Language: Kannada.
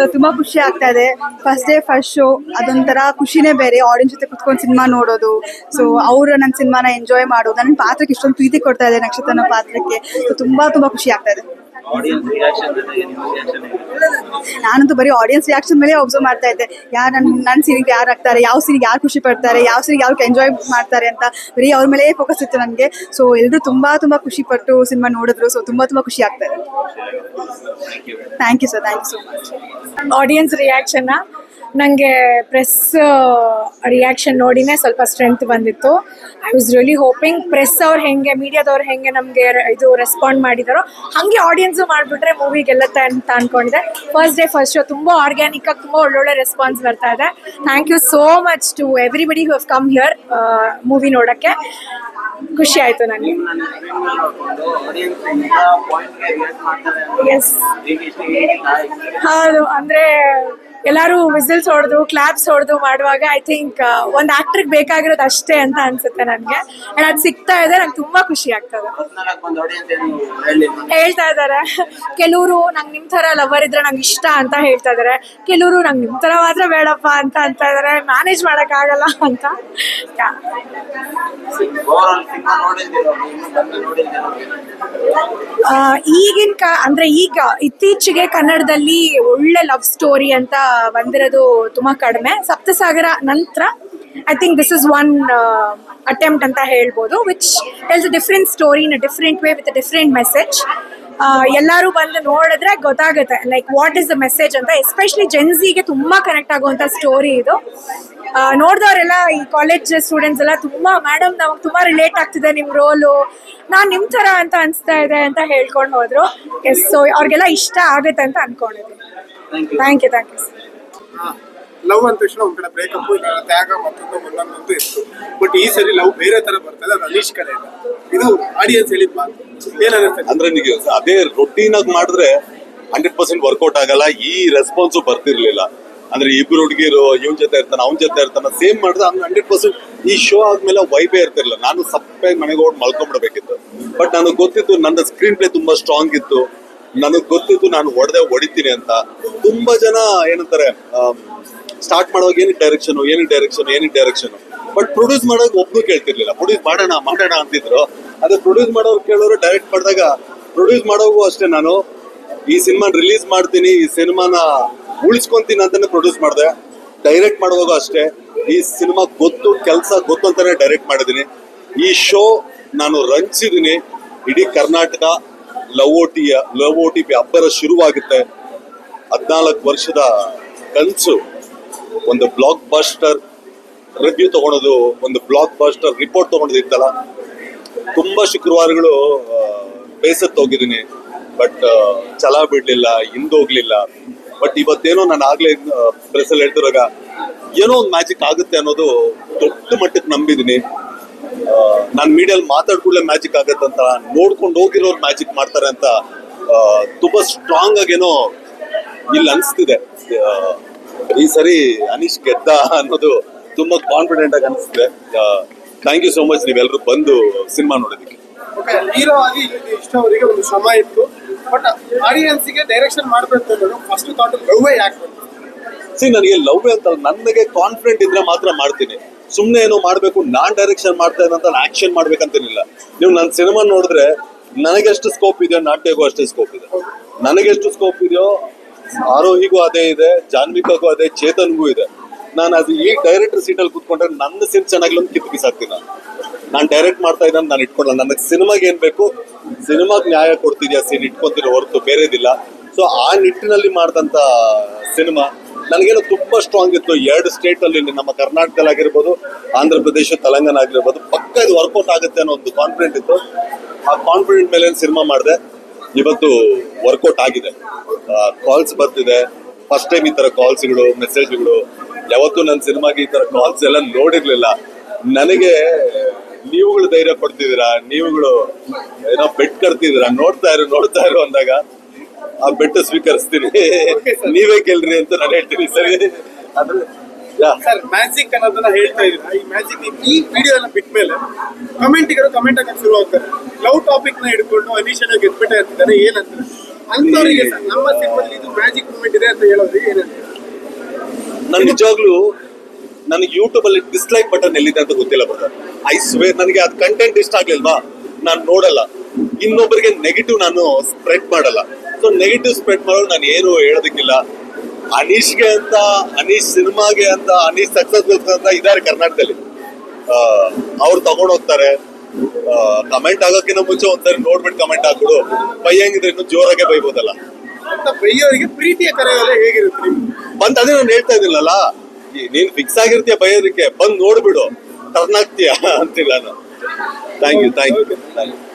ಸೊ ತುಂಬಾ ಖುಷಿ ಆಗ್ತಾ ಇದೆ. ಫಸ್ಟ್ ಡೇ ಫಸ್ಟ್ ಶೋ ಅದೊಂಥರ ಖುಷಿನೇ ಬೇರೆ. ಆಡಿಯನ್ಸ್ ಜೊತೆ ಕುತ್ಕೊಂಡು ಸಿನಿಮಾ ನೋಡೋದು. ಸೊ ಅವರು ನನ್ನ ಸಿನಿಮಾನ ಎಂಜಾಯ್ ಮಾಡೋದು. ನನ್ನ ಪಾತ್ರಕ್ಕೆ ಇಷ್ಟೊಂದು ಪ್ರೀತಿ ಕೊಡ್ತಾ ಇದೆ ನಕ್ಷತ್ರನ ಪಾತ್ರಕ್ಕೆ. ತುಂಬಾ ತುಂಬಾ ಖುಷಿ ಆಗ್ತಾ ಇದೆ. ರಿಯಾಕ್ಷನ್ ರಿಯಾಕ್ಷನ್ ನಾನಂತೂ ಬರೀ ಆಡಿಯನ್ಸ್ ರಿಯಾಕ್ಷನ್ ಮೇಲೆ ಅಬ್ಸರ್ವ್ ಮಾಡ್ತಾ ಇದ್ದೆ. ಯಾರು ನನ್ನ ನನ್ನ ಸೀನಿಗೆ ಯಾರು ಆಗ್ತಾರೆ ಯಾವ ಸೀನಿಗೆ ಯಾರು ಖುಷಿ ಪಡ್ತಾರೆ ಯಾವ ಸೀನಿಗೆ ಯಾರು ಎಂಜಾಯ್ ಮಾಡ್ತಾರೆ ಅಂತ ಬರೀ ಅವ್ರ ಮೇಲೆ ಫೋಕಸ್ ಇತ್ತು ನನಗೆ. ಸೊ ಎಲ್ಲರೂ ತುಂಬಾ ತುಂಬಾ ಖುಷಿ ಪಟ್ಟು ಸಿನಿಮಾ ನೋಡಿದ್ರು. ಸೊ ತುಂಬಾ ತುಂಬಾ ಖುಷಿ ಆಗ್ತಾ ಇದೆ. Thank you sir thank you so much audience ರಿಯಾಕ್ಷನ್ನ ನನಗೆ ಪ್ರೆಸ್ ರಿಯಾಕ್ಷನ್ ನೋಡಿನೇ ಸ್ವಲ್ಪ ಸ್ಟ್ರೆಂತ್ ಬಂದಿತ್ತು. I was really hoping press ಅವ್ರು ಹೆಂಗೆ ಮೀಡಿಯಾದವ್ರು ಹೆಂಗೆ ನಮಗೆ ಇದು ರೆಸ್ಪಾಂಡ್ ಮಾಡಿದಾರೋ, ಹಾಗೆ ಆಡಿಯನ್ಸು ಮಾಡಿಬಿಟ್ರೆ ಮೂವಿ ಗೆಲ್ಲತ್ತೆ ಅಂತ ಅಂದ್ಕೊಂಡಿದೆ ಫಸ್ಟ್ ಡೇ ಫಸ್ಟ್ ಶೋ ತುಂಬ ಆರ್ಗ್ಯಾನಿಕ್ ಆಗಿ ತುಂಬ ಒಳ್ಳೊಳ್ಳೆ ರೆಸ್ಪಾನ್ಸ್ ಬರ್ತಾ ಇದೆ. Thank you so much to everybody who have come here movie ನೋಡೋಕ್ಕೆ. ಖುಷಿ ಆಯಿತು ನನಗೆ ಎಸ್ ಹೌದು, ಅಂದ್ರೆ ಎಲ್ಲರೂ ವಿಸಿಲ್ಸ್ ಹೊಡೆದು ಕ್ಲಾಪ್ಸ್ ಹೊಡೆದು ಮಾಡುವಾಗ ಐ ಥಿಂಕ್ ಒಂದು ಆಕ್ಟ್ರಿಗೆ ಬೇಕಾಗಿರೋದು ಅಷ್ಟೇ ಅಂತ ಅನ್ಸುತ್ತೆ ನನಗೆ. ಅಂಡ್ ಅದು ಸಿಗ್ತಾ ಇದೆ, ನಂಗೆ ತುಂಬಾ ಖುಷಿ ಆಗ್ತದೆ. ಹೇಳ್ತಾ ಇದ್ದಾರೆ ಕೆಲವರು ನಂಗೆ ನಿಮ್ಮ ಥರ ಲವರ್ ಇದ್ರೆ ನಂಗೆ ಇಷ್ಟ ಅಂತ ಹೇಳ್ತಾ ಇದ್ದಾರೆ ಕೆಲವರು ನಂಗೆ ನಿಮ್ಮ ಥರ ಮಾತ್ರ ಬೇಡಪ್ಪ ಅಂತ ಅಂತ ಇದ್ದಾರೆ ಮ್ಯಾನೇಜ್ ಮಾಡೋಕ್ಕಾಗಲ್ಲ ಅಂತ. ಈಗಿನ ಕಾ, ಅಂದ್ರೆ ಈಗ ಇತ್ತೀಚೆಗೆ ಕನ್ನಡದಲ್ಲಿ ಒಳ್ಳೆ ಲವ್ ಸ್ಟೋರಿ ಅಂತ ಬಂದಿರೋದು ತುಂಬಾ ಕಡಿಮೆ. ಸಪ್ತಸಾಗರ ನಂತರ I think this is one attempt ಅಂತ ಹೇಳ್ಬೋದು which tells a different story in a different way with a different message ಎಲ್ಲರೂ ಬಂದು ನೋಡಿದ್ರೆ ಗೊತ್ತಾಗುತ್ತೆ like what is the message ಅಂತ. ಎಸ್ಪೆಷಲಿ ಜೆನ್ಸಿಗೆ ತುಂಬಾ ಕನೆಕ್ಟ್ ಆಗುವಂಥ ಸ್ಟೋರಿ ಇದು. ನೋಡಿದವರೆಲ್ಲ ಈ ಕಾಲೇಜ್ ಸ್ಟೂಡೆಂಟ್ಸ್ ಎಲ್ಲ ತುಂಬಾ ಮೇಡಮ್ ನಮಗೆ ತುಂಬಾ ರಿಲೇಟ್ ಆಗ್ತಿದೆ ನಿಮ್ಮ ರೋಲು ನಾನು ನಿಮ್ ತರ ಅಂತ ಅನಿಸ್ತಾ ಇದೆ ಅಂತ ಹೇಳ್ಕೊಂಡು ಹೋದ್ರು. ಎಸ್ ಸೊ ಅವ್ರಿಗೆಲ್ಲ ಇಷ್ಟ ಆಗುತ್ತೆ ಅಂತ you thank you thank you love ಅಂದ ತಕ್ಷಣ ಒಂದ್ ಕಡೆ ಬ್ರೇಕಪ್ ತ್ಯಾಗ ಮತ್ತೊಂದು, ಒಂದೊಂದು ಇತ್ತು. ಬಟ್ ಈ ಸರಿ ಲವ್ ಬೇರೆ ತರ ಬರ್ತದೆ ಅದು ಅನೀಶ್ ಕಡೆಯಿಂದ ಇದು. ಆಡಿಯನ್ಸ್ ಹೇಳಿದ್ ಮಾತು. ಏನಾಗುತ್ತೆ? ಅಂದ್ರೆ ನಿಮಗೆ ಅದೇ ರೊಟೀನ್ ಆಗಿ ಮಾಡಿದ್ರೆ ಹಂಡ್ರೆಡ್ ಪರ್ಸೆಂಟ್ ವರ್ಕೌಟ್ ಆಗಲ್ಲ, ಈ ರೆಸ್ಪಾನ್ಸು ಬರ್ತಿರ್ಲಿಲ್ಲ. ಅಂದ್ರೆ ಇಬ್ರು ಹುಡುಗಿರು, ಇವನ್ ಜೊತೆ ಇರ್ತಾನೆ, ಅವ್ನ ಜೊತೆ ಇರ್ತಾನ ಸೇಮ್ ಮಾಡಿದ್ರೆ ಅವ್ನು ಹಂಡ್ರೆಡ್ ಪರ್ಸೆಂಟ್ ಈ ಶೋ ಆದ್ಮೇಲೆ ವೈಬೇ ಇರ್ತಿರ್ಲಿಲ್ಲ. ನಾನು ಸಪ್ಪೆ ಮನೆಗೆ ಹೋಗಿ ಮಲ್ಕೊಂಡ್ಬಿಡ್ಬೇಕಿತ್ತು ಬಟ್ ನನಗೆ ಗೊತ್ತಿತ್ತು ನನ್ನ ಸ್ಕ್ರೀನ್ ಪ್ಲೇ ತುಂಬಾ ಸ್ಟ್ರಾಂಗ್ ಇತ್ತು. ನನಗೆ ಗೊತ್ತಿತ್ತು ನಾನು ಹೊಡೆದೆ ಹೊಡಿತೀನಿ ಅಂತ ತುಂಬಾ ಜನ ಏನಂತಾರೆ ಸ್ಟಾರ್ಟ್ ಮಾಡುವಾಗ ಏನು ಡೈರೆಕ್ಷನ್ ಏನಕ್ಕೆ ಡೈರೆಕ್ಷನ್ ಏನಕ್ಕೆ ಡೈರೆಕ್ಷನ್ ಬಟ್ ಪ್ರೊಡ್ಯೂಸ್ ಮಾಡೋಕೆ ಒಬ್ಬರು ಕೇಳ್ತಿರ್ಲಿಲ್ಲ. ಪ್ರೊಡ್ಯೂಸ್ ಮಾಡೋಣ ಮಾಡೋಣ ಅಂತಿದ್ರು. ಅದೇ ಪ್ರೊಡ್ಯೂಸ್ ಮಾಡೋರು ಕೇಳೋರು ಡೈರೆಕ್ಟ್ ಮಾಡಿದಾಗ ಪ್ರೊಡ್ಯೂಸ್ ಮಾಡೋಗೂ ಅಷ್ಟೇ ನಾನು. ಈ ಸಿನಿಮಾ ರಿಲೀಸ್ ಮಾಡ್ತೀನಿ, ಈ ಸಿನಿಮಾನ ಉಳಿಸ್ಕೊಂತೀನಿ ಅಂತಾನೆ ಪ್ರೊಡ್ಯೂಸ್ ಮಾಡಿದೆ. ಡೈರೆಕ್ಟ್ ಮಾಡುವಾಗ ಅಷ್ಟೇ. ಈ ಸಿನಿಮಾ ಗೊತ್ತು, ಕೆಲಸ ಗೊತ್ತು ಅಂತಾನೆ ಡೈರೆಕ್ಟ್ ಮಾಡಿದ್ದೀನಿ. ಈ ಶೋ ನಾನು ರಂಚಿದ್ದೀನಿ ಇಡೀ Karnataka love O T love O T P ಅಬ್ಬರ ಶುರುವಾಗುತ್ತೆ. ಹದಿನಾಲ್ಕು ವರ್ಷದ ಕನಸು. ಒಂದು ಬ್ಲಾಕ್ ಬಾಸ್ಟರ್ ರಿವ್ಯೂ ತಗೊಳೋದು, ಒಂದು ಬ್ಲಾಕ್ ಬಾಸ್ಟರ್ ರಿಪೋರ್ಟ್ ತಗೊಳೋದು ಇತ್ತಲ್ಲ. ತುಂಬ ಶುಕ್ರವಾರಗಳು ಬೇಸತ್ತು ಹೋಗಿದ್ದೀನಿ. ಬಟ್ ಛಲ ಬಿಡಲಿಲ್ಲ ಹಿಂದೋಗ್ಲಿಲ್ಲ ಬಟ್ ಇವತ್ತೇನೋ ನಾನು ಆಗ್ಲೇ ಪ್ರೆಸಲ್ಲಿ ಹೇಳ್ತಿರೋಗ ಏನೋ ಒಂದು ಮ್ಯಾಜಿಕ್ ಆಗುತ್ತೆ ಅನ್ನೋದು ದೊಡ್ಡ ಮಟ್ಟಕ್ಕೆ ನಂಬಿದ್ದೀನಿ. ನಾನು ಮೀಡಿಯಲ್ಲಿ ಮಾತಾಡ್ಕೊಳ್ಳೆ ಮ್ಯಾಜಿಕ್ ಆಗತ್ತೆ ಅಂತ. ನೋಡ್ಕೊಂಡು ಹೋಗಿರೋರು ಮ್ಯಾಜಿಕ್ ಮಾಡ್ತಾರೆ ಅಂತ ತುಂಬ ಸ್ಟ್ರಾಂಗ್ ಆಗೇನೋ ಇಲ್ಲಿ ಅನಿಸ್ತಿದೆ. ಈ ಸರಿ ಅನೀಶ್ ಗೆದ್ದ ಅನ್ನೋದು ತುಂಬಾ ಕಾನ್ಫಿಡೆಂಟ್ ಆಗಿ ಅನಿಸ್ತಿದೆ. ಥ್ಯಾಂಕ್ ಯು ಸೋ ಮಚ್ ನೀವೆಲ್ಲರೂ ಬಂದು ಸಿನಿಮಾ ನೋಡೋದಕ್ಕೆ ಓಕೆ ಹೀರೋ ಆಗಿ ಇಲ್ಲಿ ಇಷ್ಟ ಅವರಿಗೆ ಒಂದು ಶ್ರಮ ಇತ್ತು. ಬಟ್ ಆಡಿಯನ್ಸ್ಗೆ ಡೈರೆಕ್ಷನ್ ಮಾಡಬೇಕು ಅನ್ನೋದು ಫಸ್ಟ್ ಥಾಟ್ ಲವ್ವೇ ಯಾಕೆ ಸಿ ನನಗೆ ಲವ್ ಅಂತ ನನಗೆ ಕಾನ್ಫಿಡೆಂಟ್ ಇದ್ರೆ ಮಾತ್ರ ಮಾಡ್ತೀನಿ. ಸುಮ್ಮನೆ ಏನೋ ಮಾಡಬೇಕು, ನಾನ್ ಡೈರೆಕ್ಷನ್ ಮಾಡ್ತಾ ಇದ್ದಂತ ಆಕ್ಷನ್ ಮಾಡ್ಬೇಕಂತೇನಿಲ್ಲ. ನೀವು ನನ್ನ ಸಿನಿಮಾ ನೋಡಿದ್ರೆ ನನಗೆಷ್ಟು ಸ್ಕೋಪ್ ಇದೆಯೋ ನಾಟ್ಯಗೂ ಅಷ್ಟೇ ಸ್ಕೋಪ್ ಇದೆ. ನನಗೆಷ್ಟು ಸ್ಕೋಪ್ ಇದೆಯೋ ಆರೋಹಿಗೂ ಅದೇ ಇದೆ, ಜಾನ್ವಿಕಾಗೂ ಅದೇ, ಚೇತನ್ಗೂ ಇದೆ. ನಾನು ಅದು ಈ ಡೈರೆಕ್ಟರ್ ಸೀಟಲ್ಲಿ ಕೂತ್ಕೊಂಡ್ರೆ ನನ್ನ ಸೀನ್ ಚೆನ್ನಾಗಿಲ್ಲ ಅಂತ ಕಿತ್ತು ಬಿಸಾಕ್ತೀನಿ ನಾನು. ನಾನು ಡೈರೆಕ್ಟ್ ಮಾಡ್ತಾ ಇದ್ದಾನೆ ನಾನು ಇಟ್ಕೊಳ್ಳಲ್ಲ. ನನಗೆ ಸಿನಿಮಾಗೆ ಏನ್ ಬೇಕು? ಸಿನಿಮಾಗೆ ನ್ಯಾಯ ಕೊಡ್ತಿದ್ಯಾ ಸೀನ್ ಇಟ್ಕೊಂತಿರೋ ಹೊರತು, ಬೇರೆದಿಲ್ಲ. ಸೊ ಆ ನಿಟ್ಟಿನಲ್ಲಿ ಮಾಡಿದಂಥ ಸಿನಿಮಾ ನನಗೇನೋ ತುಂಬಾ ಸ್ಟ್ರಾಂಗ್ ಇತ್ತು. ಎರಡು ಸ್ಟೇಟ್ ಅಲ್ಲಿ ನಮ್ಮ ಕರ್ನಾಟಕದಲ್ಲಿ ಆಗಿರ್ಬೋದು, ಆಂಧ್ರ ಪ್ರದೇಶ, ತೆಲಂಗಾಣ ಆಗಿರ್ಬೋದು, ಪಕ್ಕ ಇದು ವರ್ಕೌಟ್ ಆಗುತ್ತೆ ಅನ್ನೋ ಒಂದು ಕಾನ್ಫಿಡೆಂಟ್ ಇತ್ತು. ಆ ಕಾನ್ಫಿಡೆಂಟ್ ಮೇಲೆ ಸಿನಿಮಾ ಮಾಡಿದೆ? ಇವತ್ತು ವರ್ಕೌಟ್ ಆಗಿದೆ. ಕಾಲ್ಸ್ ಬರ್ತಿದೆ. ಫಸ್ಟ್ ಟೈಮ್ ಈ ತರ ಕಾಲ್ಸ್ಗಳು ಮೆಸೇಜ್ಗಳು ಯಾವತ್ತೂ ನನ್ನ ಸಿನಿಮಾಗೆ ಈ ತರ ಕಾಲ್ಸ್ ಎಲ್ಲ ನೋಡಿರ್ಲಿಲ್ಲ. ನನಗೆ ನೀವುಗಳು ಧೈರ್ಯ ಕೊಡ್ತಿದ್ದೀರಾ? ನೀವುಗಳು ಏನೋ ಬೆಟ್ ಕಟ್ತಿದ್ದೀರಾ? ನೋಡ್ತಾ ಇರು, ನೋಡ್ತಾ ಇರೋ ಅಂದಾಗ ಆ ಬೆಟ್ಟ ಸ್ವೀಕರಿಸ್ತೀನಿ. ನೀವೇ ಕೇಳ್ರಿ ಅಂತ ನಾನು ಹೇಳ್ತೀನಿ ಸರಿ. ಅದ್ರ ಯಾ? ಸರ್ ಮ್ಯಾಜಿಕ್ ಅನ್ನೋದನ್ನ ಹೇಳ್ತಾ ಇದ್ದೀರಾ ಈ ಮ್ಯಾಜಿಕ್ ಈ ವಿಡಿಯೋ ಎಲ್ಲ ಬಿಟ್ಟ ಮೇಲೆ ಕಮೆಂಟಿಗರು ಕಮೆಂಟ್ ಹಾಕಕ್ ಶುರು ಆಗ್ತಾರೆ. ಲವ್ ಟಾಪಿಕ್ನ ಹಿಡ್ಕೊಂಡು ಅನೀಶನ ಗೆದ್ಬಿಟ್ಟೆ ಅಂತಾರೆ ಏನಂತಾರೆ? ಅಂತವರಿಗೆ ನಮ್ಮ ಸಿನಿಮಾದಲ್ಲಿ ಇದು ಮ್ಯಾಜಿಕ್ ಮೂಮೆಂಟ್ ಇದೆ ಅಂತ ಹೇಳೋದು ಏನಂತ? ನನ್ ನಿಜವಾಗ್ಲೂ ನನಗೆ ಯೂಟ್ಯೂಬ್ ಅಲ್ಲಿ ಡಿಸ್ಲೈಕ್ ಬಟನ್ ಎಲ್ಲಿದೆ ಅಂತ ಗೊತ್ತಿಲ್ಲ ಬ್ರದರ್ ಐ ಸ್ವೇರ್ ನನಗೆ ಅದು ಕಂಟೆಂಟ್ ಇಷ್ಟ ಆಗ್ಲಿಲ್ವಾ? ನಾನು ನೋಡಲ್ಲ. ಇನ್ನೊಬ್ಬರಿಗೆ ನೆಗೆಟಿವ್ ನಾನು ಸ್ಪ್ರೆಡ್ ಮಾಡಲ್ಲ. ಸೊ ನೆಗೆಟಿವ್ ಸ್ಪ್ರೆಡ್ ಮಾಡೋದು ನಾನು ಏನು ಹೇಳೋದಕ್ಕಿಲ್ಲ. ಅನೀಶ್ಗೆ ಅಂತ ಅನೀಶ್ ಸಿನಿಮಾಗೆ ಅಂತ ಅನೀಶ್ ಸಕ್ಸಸ್ ಅಂತ ಇದಾರೆ ಕರ್ನಾಟಕದಲ್ಲಿ. ಅವ್ರು ತಗೊಂಡೋಗ್ತಾರೆ ಕಮೆಂಟ್ ಆಗೋಕ್ಕಿಂತ ಮುಂಚೆ ಒಂದ್ಸರಿ ನೋಡ್ಬಿಟ್ಟು ಕಮೆಂಟ್ ಹಾಕ್ಬಿಡು. ಬೈಯಂಗಿದ್ರೆ ಇನ್ನು ಜೋರಾಗೆ ಬೈಬೋದಲ್ಲ. ಬೈಯೋರಿಗೆ ಪ್ರೀತಿಯ ಕರೆಯೋಲ್ಲ ಹೇಗಿರುತ್ತೆ ಬಂತ ಬಂದ್ ಅದೇ ನಾನು ಹೇಳ್ತಾ ಇದ್ದಿಲ್ಲಲ್ಲ ನೀನ್ ಫಿಕ್ಸ್ ಆಗಿರ್ತೀಯ ಬೈಯೋದಕ್ಕೆ ಬಂದು ನೋಡ್ಬಿಡು. ಟರ್ನ್ ಆಗ್ತೀಯ ಅಂತಿಲ್ಲ ನಾನು. Thank you thank you